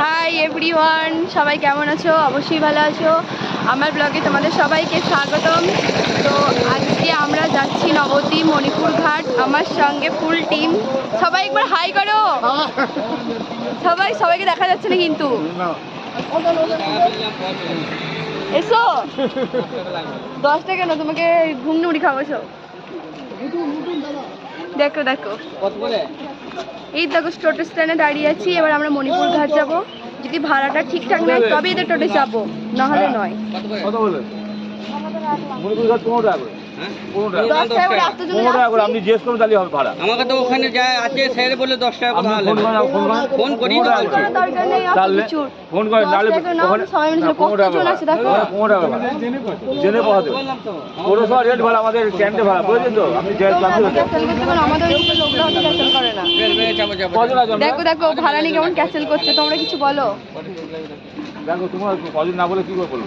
Hi everyone সবাই কেমন আছো? অবশ্যই ভালো আছো। আমার ব্লগে তোমাদের সবাইকে স্বাগতম। তো আজকে আমরা যাচ্ছি নবদ্বীপ মণিপুর ঘাট আমার সঙ্গে ফুল টিম সবাই একবার হাই করো। সবাই সবাইকে দেখা যাচ্ছে না কিন্তু? এসো। দশটা কেন? তোমাকে ঘুম নুড়ি খাওয়াছো দেখো দেখো। এই দেখো টোটো স্ট্যান্ডে দাঁড়িয়ে আছি এবার আমরা মণিপুর ঘাট যাব। যদি ভাড়াটা ঠিকঠাক নেয় তবে এদের টোটো যাব নাহলে নয়। কত বলে। মণিপুর ঘাট পনেরো টাকা করে পনেরো টাকা করে আসতে জন্য পনেরো টাকা করে যাচ্ছি। আপনি জিজ্ঞেস করুন তাহলে হবে ভাড়া। আমাকে তো ওখানে যা আছে স্যার বলে দশ টাকা করে ফোন নেবে। করেন ফোন করেন। ফোন করি তো পনেরো টাকা বলছি। করে। দরকার নেই অত তাহলে ফোন করেন নাহলে ওখানে সবাই মিলে না, পনেরো টাকা দেখো। পনেরো টাকা ভাড়া জেনে পাওয়া দেবে পৌরসভা রেট ভাড়া আমাদের ক্যান্টে ভাড়া বুঝেছেন তো? আপনি? দেখো দেখো ভাড়া নিয়ে কেমন ক্যান্সেল করছে তোমরা কিছু বলো। দেখো তোমার কজন না বলে কি করে বলব?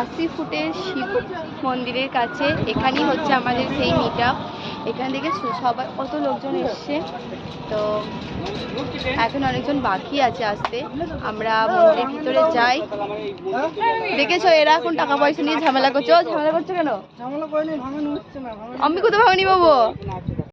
আশি ফুটের শিব মন্দিরের কাছে। এখানেই হচ্ছে আমাদের সেই মিট এখান থেকে সবাই কত লোকজন এসছে। তো এখন অনেকজন বাকি আছে আসতে। আমরা মন্দিরের ভিতরে যাই। দেখেছ এরা এখন টাকা পয়সা নিয়ে ঝামেলা করছে। ঝামেলা করছ কেন? আমি কোথাও ভাঙনি বাবু।